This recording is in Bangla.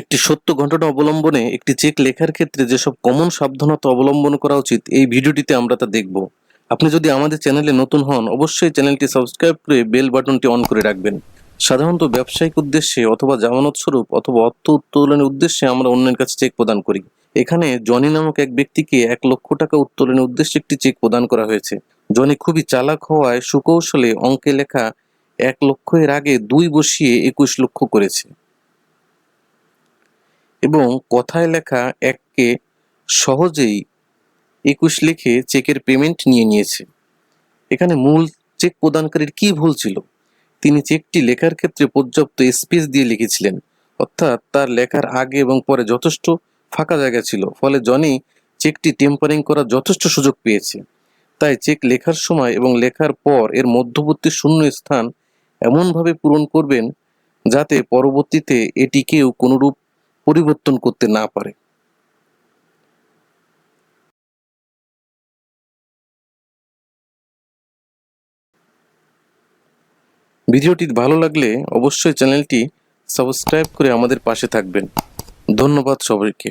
একটি সত্য ঘটনা অবলম্বনে একটি চেক লেখার ক্ষেত্রে যেসব কমন সাবধানতা অবলম্বন করা উচিত, এই ভিডিওটিতে আমরা তা দেখব। আপনি যদি আমাদের চ্যানেলে নতুন হন, অবশ্যই চ্যানেলটি সাবস্ক্রাইব করে বেল বাটনটি অন করে রাখবেন। সাধারণত ব্যবসায়িক উদ্দেশ্যে অথবা জামানত স্বরূপ অথবা অর্থ উত্তোলনের উদ্দেশ্যে আমরা অন্যের কাছে চেক প্রদান করি। এখানে জনি নামক এক ব্যক্তিকে এক লক্ষ টাকা উত্তোলনের উদ্দেশ্যে একটি চেক প্রদান করা হয়েছে। জনি খুবই চালাক হওয়ায় সুকৌশলে অঙ্কে লেখা এক লক্ষ এর আগে দুই বসিয়ে একুশ লক্ষ করেছে। এবং কথায় লেখা এককে সহজেই একুশ লিখে চেকের পেমেন্ট নিয়ে নিয়েছে। এখানে মূল চেক প্রদানকারীর কি ভুল ছিল? তিনি চেকটি লেখার ক্ষেত্রে পর্যাপ্ত স্পেস দিয়ে লিখেছিলেন। অর্থাৎ তার লেখার আগে এবং পরে যথেষ্ট ফাঁকা জায়গা ছিল। ফলে জনি চেকটি টেম্পারিং করার যথেষ্ট সুযোগ পেয়েছে। তাই চেক লেখার সময় এবং লেখার পর এর মধ্যবর্তী শূন্য স্থান এমনভাবে পূরণ করবেন যাতে পরবর্তীতে এটি কেউ কোনোরূপ পরিবর্তন করতে না পারে। ভিডিওটি ভালো লাগলে অবশ্যই চ্যানেলটি সাবস্ক্রাইব করে আমাদের পাশে থাকবেন। ধন্যবাদ সবাইকে।